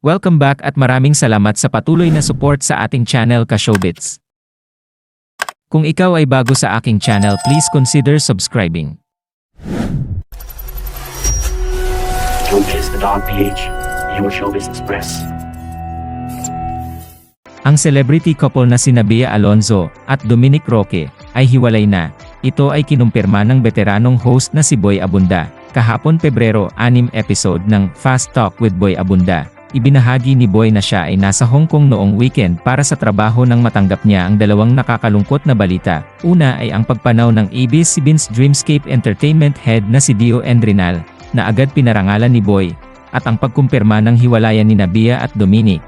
Welcome back at maraming salamat sa patuloy na support sa ating channel Kashowbits. Kung ikaw ay bago sa aking channel please consider subscribing. Showbiz, the Don PH, your Showbiz Express. Ang celebrity couple na sina Bea Alonzo at Dominic Roque ay hiwalay na. Ito ay kinumpirma ng veteranong host na si Boy Abunda. Kahapon Pebrero 6 episode ng Fast Talk with Boy Abunda. Ibinahagi ni Boy na siya ay nasa Hong Kong noong weekend para sa trabaho nang matanggap niya ang dalawang nakakalungkot na balita. Una ay ang pagpanaw ng ABS-CBN's Dreamscape Entertainment head na si Dio Endrinal, na agad pinarangalan ni Boy, at ang pagkumpirma ng hiwalayan ni Nabia at Dominic.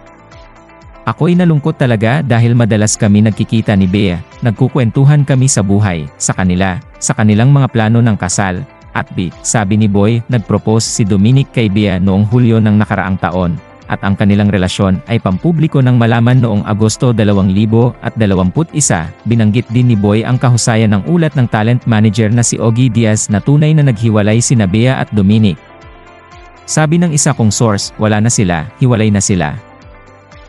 Ako'y nalungkot talaga dahil madalas kami nagkikita ni Bea, nagkukwentuhan kami sa buhay, sa kanila, sa kanilang mga plano ng kasal, at B, sabi ni Boy, nagpropose si Dominic kay Bea noong Hulyo ng nakaraang taon, at ang kanilang relasyon ay pampubliko ng malaman noong Agosto 2021, binanggit din ni Boy ang kahusayan ng ulat ng talent manager na si Ogie Diaz na tunay na naghiwalay sina Bea at Dominic. Sabi ng isa kong source, wala na sila, hiwalay na sila.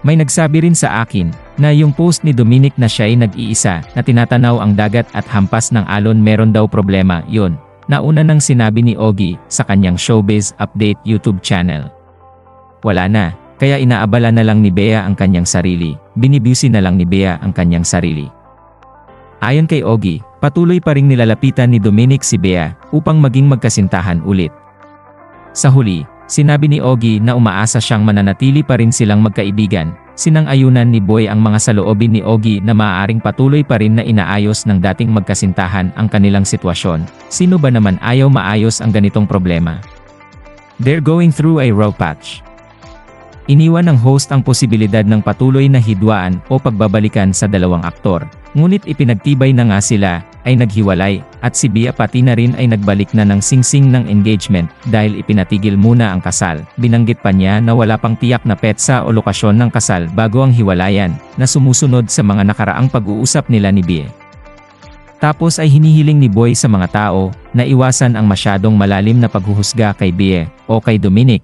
May nagsabi rin sa akin, na yung post ni Dominic na siya ay nag-iisa, na tinatanaw ang dagat at hampas ng alon meron daw problema, yun. Nauna nang sinabi ni Ogie, sa kanyang Showbiz Update YouTube channel. Wala na, kaya inaabala na lang ni Bea ang kanyang sarili, binibusi na lang ni Bea ang kanyang sarili. Ayon kay Ogie, patuloy pa ring nilalapitan ni Dominic si Bea, upang maging magkasintahan ulit. Sa huli, sinabi ni Ogie na umaasa siyang mananatili pa rin silang magkaibigan. Sinang-ayunan ni Boy ang mga saloobin ni Ogie na maaaring patuloy pa rin na inaayos ng dating magkasintahan ang kanilang sitwasyon. Sino ba naman ayaw maayos ang ganitong problema? They're going through a rough patch. Iniwan ng host ang posibilidad ng patuloy na hidwaan o pagbabalikan sa dalawang aktor. Ngunit ipinagtibay na nga sila, ay naghiwalay, at si Bia pati na rin ay nagbalik na ng singsing ng engagement dahil ipinatigil muna ang kasal. Binanggit pa niya na wala pang tiyak na petsa o lokasyon ng kasal bago ang hiwalayan, na sumusunod sa mga nakaraang pag-uusap nila ni Bia. Tapos ay hinihiling ni Boy sa mga tao na iwasan ang masyadong malalim na paghuhusga kay Bie o kay Dominic